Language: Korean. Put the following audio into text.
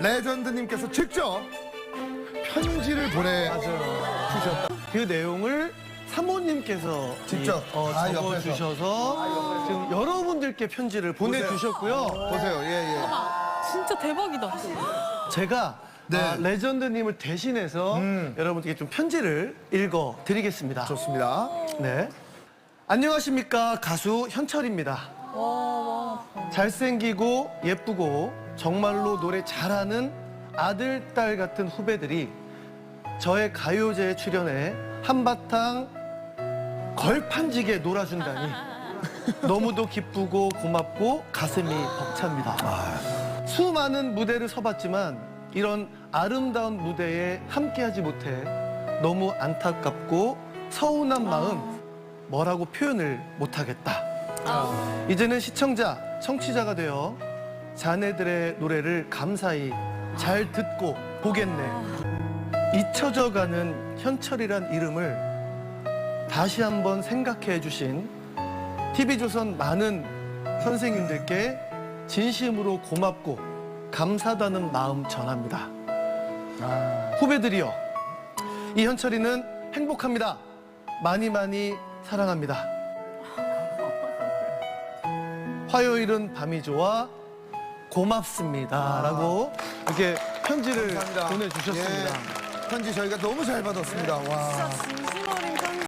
레전드님께서 직접 편지를 보내 주셨다. 그 내용을 사모님께서 직접? 이, 어, 아, 적어주셔서 지금 여러분들께 편지를 보내주셨고요. 보세요, 예, 예. 진짜 대박이다. 제가 네. 아, 레전드님을 대신해서 음. 여러분들께 좀 편지를 읽어 드리겠습니다. 좋습니다. 네. 안녕하십니까 가수 현철입니다. 잘생기고 예쁘고 정말로 노래 잘하는 아들 딸 같은 후배들이 저의 가요제에 출연해 한바탕 걸판지게 놀아준다니 너무도 기쁘고 고맙고 가슴이 벅찹니다. 수많은 무대를 서봤지만 이런 아름다운 무대에 함께하지 못해 너무 안타깝고 서운한 마음 뭐라고 표현을 못하겠다. 이제는 시청자, 청취자가 되어 자네들의 노래를 감사히 잘 듣고 보겠네. 잊혀져 가는 현철이란 이름을 다시 한번 생각해 주신 TV조선 많은 선생님들께 진심으로 고맙고 감사하다는 마음 전합니다. 후배들이여, 이 현철이는 행복합니다. 많이 많이 사랑합니다. 화요일은 밤이 좋아 고맙습니다. 라고 이렇게 편지를 감사합니다. 보내주셨습니다. 예, 편지 저희가 너무 잘 받았습니다. 와. 진짜